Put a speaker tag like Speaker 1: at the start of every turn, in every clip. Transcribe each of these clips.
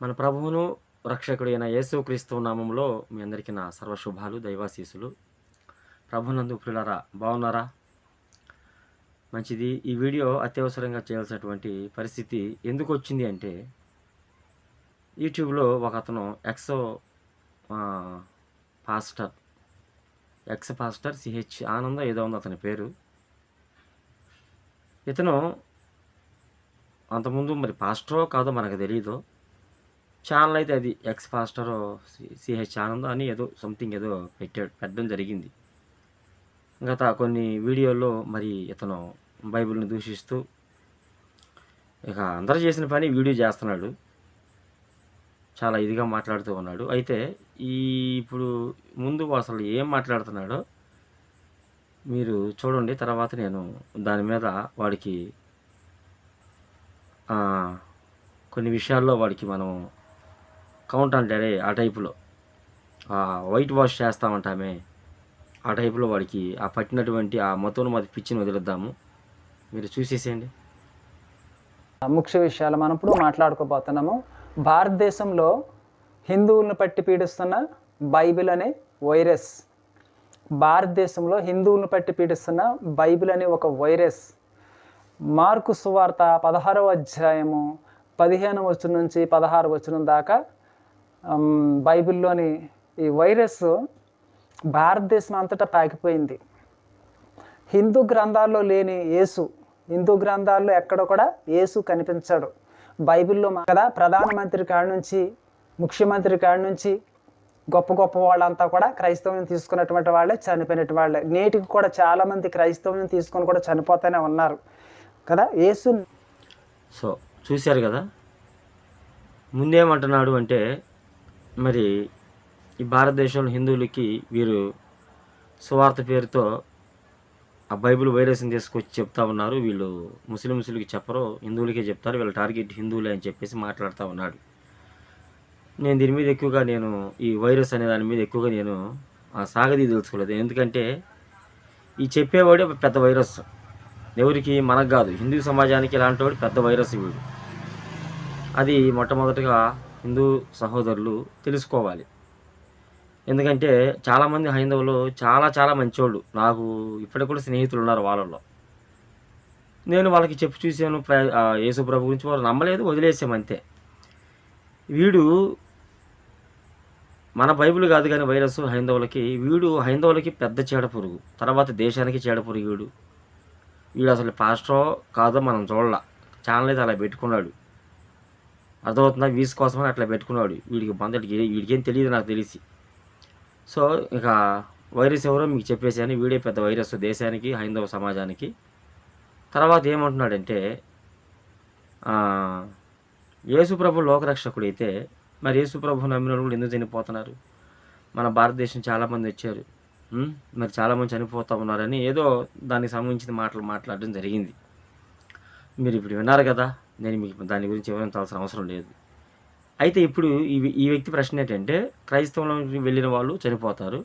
Speaker 1: మన ప్రభువును రక్షకుడు అయిన యేసుక్రీస్తు నామంలో మీ అందరికీ నా సర్వశుభాలు దైవాశీసులు ప్రభునందు ప్రిలరా బాగున్నారా? మంచిది. ఈ వీడియో అత్యవసరంగా చేయాల్సినటువంటి పరిస్థితి ఎందుకు వచ్చింది అంటే యూట్యూబ్లో ఒక అతను ex pastor ex pastor CH Anandam ఏదో ఉంది అతని పేరు. ఇతను అంతకుముందు మరి పాస్టరో కాదో మనకు తెలియదు ఛానల్ అయితే అది ఎక్స్ పాస్టర్ సిహెచ్ ఆనంద్ అని ఏదో సంథింగ్ ఏదో పెట్టాడు పెట్టడం జరిగింది. గత కొన్ని వీడియోల్లో మరి ఇతను బైబిల్ని దూషిస్తూ ఇక అందరూ చేసిన పని వీడియో చేస్తున్నాడు. చాలా ఇదిగా మాట్లాడుతూ ఉన్నాడు. అయితే ఈ ఇప్పుడు ముందు అసలు ఏం మాట్లాడుతున్నాడో మీరు చూడండి. తర్వాత నేను దాని మీద వాడికి కొన్ని విషయాల్లో వాడికి మనం కౌంట్ అంటే ఆ టైపులో. వైట్ వాష్ చేస్తామంటామే ఆ టైపులో వాడికి ఆ పట్టినటువంటి ఆ మతోను మాది పిచ్చిని వదిలేద్దాము. మీరు చూసేసేయండి.
Speaker 2: ముఖ్య విషయాలు మనం ఇప్పుడు మాట్లాడుకోబోతున్నాము. భారతదేశంలో హిందువులను పట్టి పీడిస్తున్న బైబిల్ అనే వైరస్. భారతదేశంలో హిందువులను పట్టి పీడిస్తున్న బైబిల్ అనే ఒక వైరస్. మార్కు సువార్త పదహారవ అధ్యాయము పదిహేను వచ్చిన నుంచి పదహారు వచ్చిన దాకా బైబిల్లోని ఈ వైరస్ భారతదేశం అంతటా పాకిపోయింది. హిందూ గ్రంథాల్లో లేని యేసు హిందూ గ్రంథాల్లో ఎక్కడ కూడా యేసు కనిపించాడు. బైబిల్లో కదా ప్రధానమంత్రి కాడ నుంచి ముఖ్యమంత్రి కాడ నుంచి గొప్ప గొప్ప వాళ్ళంతా కూడా క్రైస్తవం తీసుకున్నటువంటి వాళ్ళే చనిపోయినటువంటి వాళ్ళే. నేటికి కూడా చాలామంది క్రైస్తవం తీసుకొని కూడా చనిపోతూనే ఉన్నారు. కదా యేసు
Speaker 1: సో చూశారు కదా? ముందేమంటున్నాడు అంటే మరి ఈ భారతదేశంలో హిందువులకి వీరు సువార్త పేరుతో ఆ బైబిల్ వైరస్ని తీసుకొచ్చి చెప్తా ఉన్నారు. వీళ్ళు ముస్లిమ్స్లకి చెప్పరు హిందువులకే చెప్తారు. వీళ్ళ టార్గెట్ హిందువులే అని చెప్పేసి మాట్లాడుతూ ఉన్నాడు. నేను దీని మీద ఎక్కువగా నేను ఈ వైరస్ అనే దాని మీద ఎక్కువగా నేను ఆ సాగదీ తెలుసుకోలేదు. ఎందుకంటే ఈ చెప్పేవాడే ఒక పెద్ద వైరస్. ఎవరికి మనకు కాదు. హిందూ సమాజానికి ఇలాంటి వాడు పెద్ద వైరస్ వీడు. అది మొట్టమొదటిగా హిందూ సహోదరులు తెలుసుకోవాలి. ఎందుకంటే చాలామంది హైందవులు చాలా చాలా మంచోళ్ళు. నాకు ఇప్పటికి కూడా స్నేహితులు ఉన్నారు వాళ్ళల్లో నేను వాళ్ళకి చెప్పి చూశాను ప్ర యేసు ప్రభు గురించి వాళ్ళు నమ్మలేదు వదిలేసాం అంతే. వీడు మన బైబిల్ కాదు కానీ వైరస్ హైందవులకి వీడు హైందవులకి పెద్ద చీడ పురుగు. తర్వాత దేశానికి చీడ పురుగు వీడు. వీడు అసలు పాస్టరో కాదో మనం చూడాల. ఛానల్ అయితే అలా పెట్టుకున్నాడు. అర్థమవుతుందా? వీస్ కోసమని అట్లా పెట్టుకున్నాడు. వీడికి బందడికి వీడికేం తెలియదు నాకు తెలిసి. సో ఇక వైరస్ ఎవరో మీకు చెప్పేసాను వీడే పెద్ద వైరస్ దేశానికి హైందవ సమాజానికి. తర్వాత ఏమంటున్నాడంటే యేసుప్రభు లోకరక్షకుడు అయితే మరి యేసుప్రభు నమ్మిన వాళ్ళు కూడా ఎందుకు చనిపోతున్నారు? మన భారతదేశం చాలామంది వచ్చారు. మరి చాలామంది చనిపోతూ ఉన్నారని ఏదో దానికి సంబంధించిన మాటలు మాట్లాడడం జరిగింది. మీరు ఇప్పుడు విన్నారు కదా? నేను మీకు దాని గురించి వివరించాల్సిన అవసరం లేదు. అయితే ఇప్పుడు ఈ ఈ వ్యక్తి ప్రశ్న ఏంటంటే క్రైస్తవంలోకి వెళ్ళిన వాళ్ళు చనిపోతారు.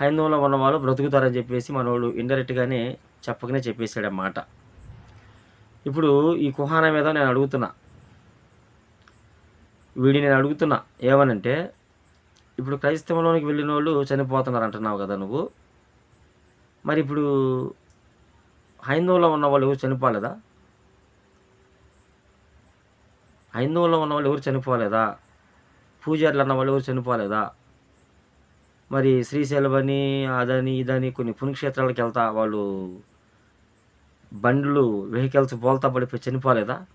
Speaker 1: హైందవంలో ఉన్న వాళ్ళు బ్రతుకుతారని చెప్పేసి మనోడు ఇండైరెక్ట్గానే చెప్పకనే చెప్పేశాడు మాట ఇప్పుడు ఈ కుహాన మీద నేను అడుగుతున్నా. వీడి నేను అడుగుతున్నా. ఏమనంటే ఇప్పుడు క్రైస్తవంలోనికి వెళ్ళిన వాళ్ళు చనిపోతున్నారు అంటున్నావు కదా నువ్వు. మరి ఇప్పుడు హైందవంలో ఉన్న వాళ్ళు చనిపోలేదా? హైందవులో ఉన్న వాళ్ళు ఎవరు చనిపోలేదా? పూజారులు అన్న వాళ్ళు ఎవరు చనిపోలేదా? మరి శ్రీశైలమని అదని ఇదని కొన్ని పుణ్యక్షేత్రాలకు వెళ్తా వాళ్ళు బండ్లు వెహికల్స్ బోల్తా పడిపోయి చనిపోలేదా?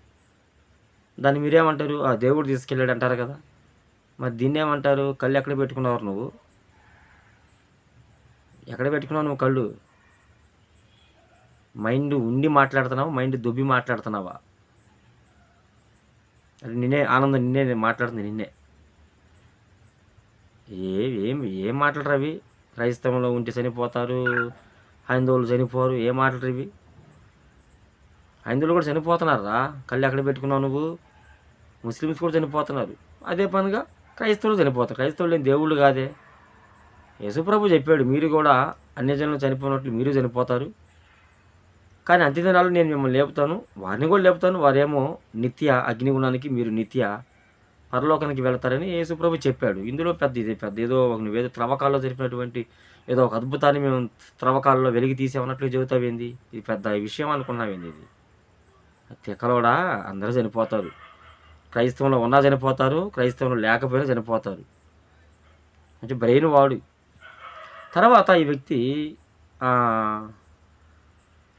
Speaker 1: దాన్ని మీరేమంటారు? ఆ దేవుడు తీసుకెళ్ళాడు అంటారు కదా. మరి దీన్ని ఏమంటారు? కళ్ళు ఎక్కడ పెట్టుకున్నావు నువ్వు? ఎక్కడ పెట్టుకున్నావు నువ్వు కళ్ళు? మైండ్ ఉండి మాట్లాడుతున్నావా? మైండ్ దుబ్బి మాట్లాడుతున్నావా? నిన్నే ఆనందం నిన్నే నేను మాట్లాడుతుంది నిన్నే. ఏ ఏం ఏం మాట్లాడరు అవి? క్రైస్తవంలో ఉంటే చనిపోతారు హైందవులు చనిపోరు ఏం మాట్లాడరు ఇవి? హైందువులు కూడా చనిపోతున్నారా కళ్ళు ఎక్కడ పెట్టుకున్నావు నువ్వు? ముస్లిమ్స్ కూడా చనిపోతున్నారు. అదే పనిగా క్రైస్తవులు చనిపోతారు. క్రైస్తవులు ఏం దేవుళ్ళు కాదే. యేసుప్రభు చెప్పాడు మీరు కూడా అన్యజనులు చనిపోయినట్లు మీరు చనిపోతారు. కానీ అంత్యదినాలు నేను మిమ్మల్ని లేపుతాను. వారిని కూడా లేపుతాను. వారేమో నిత్య అగ్నిగుణానికి మీరు నిత్య పరలోకానికి వెళతారని యేసుప్రభు చెప్పాడు. ఇందులో పెద్ద ఇది పెద్ద ఏదో ఒక నువ్వేదో త్రవ్వకాల్లో జరిపినటువంటి ఏదో ఒక అద్భుతాన్ని మేము త్రవ్వకాల్లో వెలిగి తీసేమన్నట్లు చెబుతావేంది ఇది పెద్ద విషయం అనుకున్నావేంది ఇది? తిక్కలోడా? అందరూ చనిపోతారు. క్రైస్తవంలో ఉన్నా చనిపోతారు క్రైస్తవంలో లేకపోయినా చనిపోతారు. అంటే బ్రెయిన్ వాడు. తర్వాత ఈ వ్యక్తి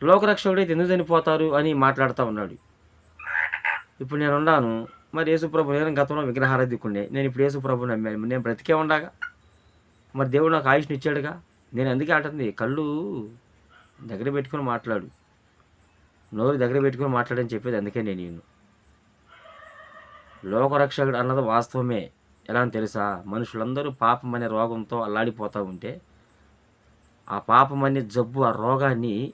Speaker 1: లోకరక్షకుడైతే ఎందుకు చనిపోతారు అని మాట్లాడుతూ ఉన్నాడు. ఇప్పుడు నేను ఉన్నాను. మరి యేసుప్రభు నేను గతంలో విగ్రహారాధికుండే. నేను ఇప్పుడు యేసుప్రభు నమ్మాను. నేను బ్రతికే ఉండగా? మరి దేవుడు నాకు ఆయుష్ని ఇచ్చాడుగా? నేను అందుకే అంటుంది కళ్ళు దగ్గర పెట్టుకుని మాట్లాడు. నోరు దగ్గర పెట్టుకుని మాట్లాడని చెప్పేది అందుకే నేను నేను లోకరక్షకుడు అన్నది వాస్తవమే. ఎలా అని తెలుసా? మనుషులందరూ పాపం అనే రోగంతో అల్లాడిపోతూ ఉంటే ఆ పాపం అనే జబ్బు ఆ రోగాన్ని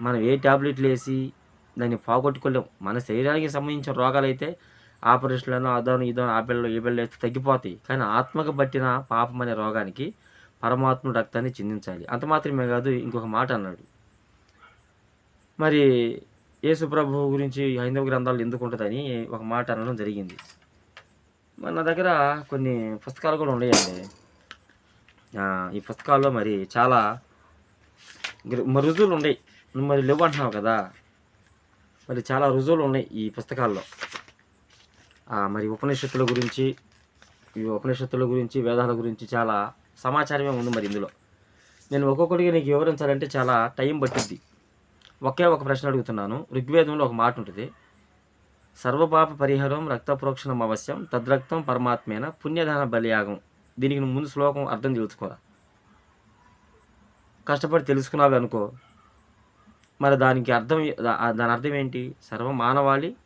Speaker 1: మనం ఏ ట్యాబ్లెట్లు వేసి దాన్ని పోగొట్టుకోలేం. మన శరీరానికి సంబంధించిన రోగాలు అయితే ఆపరేషన్లను అదోను ఇదాను ఆ పిల్లలు ఈ పిల్లలు వేస్తే తగ్గిపోతాయి. కానీ ఆత్మకు బట్టిన పాపం అనే రోగానికి పరమాత్మ రక్తాన్ని చిందించాలి. అంత మాత్రమే కాదు ఇంకొక మాట అన్నాడు. మరి యేసుప్రభు గురించి హైందవ గ్రంథాలు ఎందుకు ఉంటుందని ఒక మాట అనడం జరిగింది. మన దగ్గర కొన్ని పుస్తకాలు కూడా ఉన్నాయండి. ఈ పుస్తకాల్లో మరి చాలా గ్ర- ఉన్నాయి. నువ్వు మరి లేవు అంటున్నావు కదా. మరి చాలా రుజువులు ఉన్నాయి ఈ పుస్తకాల్లో. మరి ఉపనిషత్తుల గురించి ఈ ఉపనిషత్తుల గురించి వేదాల గురించి చాలా సమాచారమే ఉంది మరి ఇందులో. నేను ఒక్కొక్కడికి నీకు వివరించాలంటే చాలా టైం పట్టుద్ది. ఒకే ఒక ప్రశ్న అడుగుతున్నాను. ఋగ్వేదంలో ఒక మాట ఉంటుంది. సర్వపాప పరిహారం రక్త ప్రోక్షణం అవశ్యం తద్రక్తం పరమాత్మేన పుణ్యదాన బలియాగం. దీనికి నువ్వు ముందు శ్లోకం అర్థం తెలుసుకోరా? కష్టపడి తెలుసుకున్నావు అనుకో. మరి దానికి అర్థం దాని అర్థం ఏంటి? సర్వ మానవాళి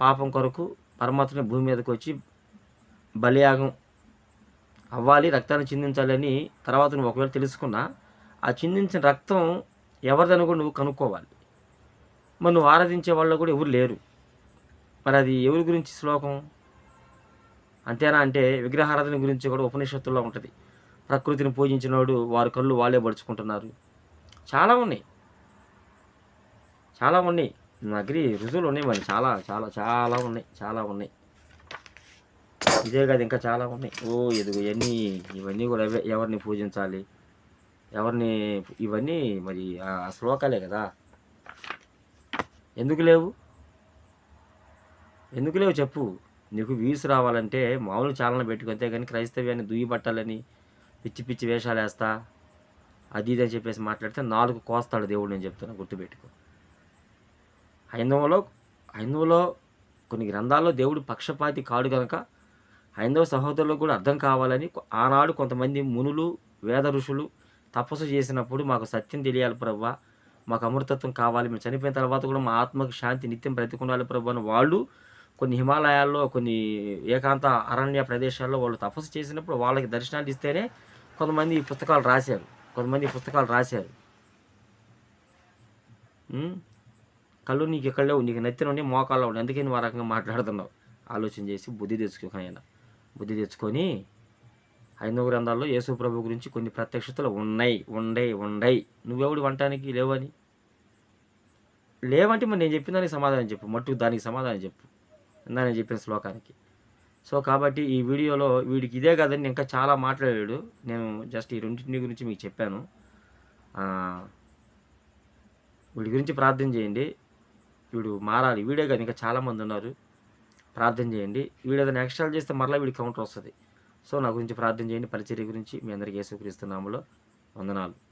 Speaker 1: పాపం కొరకు పరమాత్మని భూమి మీదకి వచ్చి బలియాగం అవ్వాలి రక్తాన్ని చిందించాలని తర్వాత నువ్వు ఒకవేళ తెలుసుకున్నా ఆ చిందించిన రక్తం ఎవరిదని కూడా నువ్వు కనుక్కోవాలి. మరి నువ్వు ఆరాధించే వాళ్ళు కూడా ఎవరు లేరు. మరి అది ఎవరి గురించి శ్లోకం? అంతేనా? అంటే విగ్రహారాధన గురించి కూడా ఉపనిషత్తుల్లో ఉంటుంది. ప్రకృతిని పూజించినోడు వారి కళ్ళు వాళ్ళే పడుచుకుంటున్నారు చాలా ఉన్నాయి. చాలా ఉన్నాయి. నా రుజువులు ఉన్నాయి మరి. చాలా చాలా చాలా ఉన్నాయి. చాలా ఉన్నాయి. ఇదే కాదు ఇంకా చాలా ఉన్నాయి. ఓ ఎదుగు ఇవన్నీ ఇవన్నీ కూడా ఎవరిని పూజించాలి? ఎవరిని ఇవన్నీ మరి ఆ శ్లోకాలే కదా. ఎందుకు లేవు? ఎందుకు లేవు చెప్పు. నీకు వ్యూస్ రావాలంటే మామూలు ఛానల్ పెట్టుకుంటే కానీ క్రైస్తవ్యాన్ని దుయ్యబట్టాలని పిచ్చి పిచ్చి వేషాలు వేస్తా అది ఇది అని చెప్పేసి మాట్లాడితే నాలుగు కోస్తాడు దేవుడు నేను చెప్తున్నా గుర్తుపెట్టుకో. హైందవంలో హైందవులో కొన్ని గ్రంథాల్లో దేవుడు పక్షపాతి కాడు కనుక హైందవ సహోదరులకు కూడా అర్థం కావాలని ఆనాడు కొంతమంది మునులు వేద ఋషులు తపస్సు చేసినప్పుడు మాకు సత్యం తెలియాలి ప్రవ్వా మాకు అమృతత్వం కావాలి. మేము చనిపోయిన తర్వాత కూడా మా ఆత్మకు శాంతి నిత్యం బ్రతికుండాలి ప్రభు అని వాళ్ళు కొన్ని హిమాలయాల్లో కొన్ని ఏకాంత అరణ్య ప్రదేశాల్లో వాళ్ళు తపస్సు చేసినప్పుడు వాళ్ళకి దర్శనాలు ఇస్తేనే కొంతమంది ఈ పుస్తకాలు రాశారు. కొంతమంది ఈ పుస్తకాలు రాశారు. కళ్ళు నీకు ఎక్కడ నీకు నెత్తిన ఉండి మోకాల్లో ఉండి. అందుకే నువ్వు ఆ రకంగా మాట్లాడుతున్నావు. ఆలోచన చేసి బుద్ధి తెచ్చుకో ఆయన. బుద్ధి తెచ్చుకొని హైందవ గ్రంథాల్లో యేసు ప్రభు గురించి కొన్ని ప్రత్యక్షతలు ఉన్నాయి. ఉండయి ఉండయి నువ్వెవడు వంటానికి లేవని? లేవంటే మరి నేను చెప్పిన దానికి సమాధానం చెప్పు. మట్టుకు దానికి సమాధానం చెప్పు. ఇందా నేను చెప్పిన శ్లోకానికి. సో కాబట్టి ఈ వీడియోలో వీడికి ఇదే కాదని ఇంకా చాలా మాట్లాడాడు. నేను జస్ట్ ఈ రెండింటి గురించి మీకు చెప్పాను. వీడి గురించి ప్రార్థన చేయండి. వీడు మారాలి. వీడే కానీ ఇంకా చాలామంది ఉన్నారు. ప్రార్థన చేయండి. వీడు ఏదైనా చేస్తే మరలా వీడి కౌంటర్ వస్తుంది. సో నా గురించి ప్రార్థన చేయండి. పరిచర్య గురించి మీ అందరికీ యేసుక్రీస్తు వందనాలు.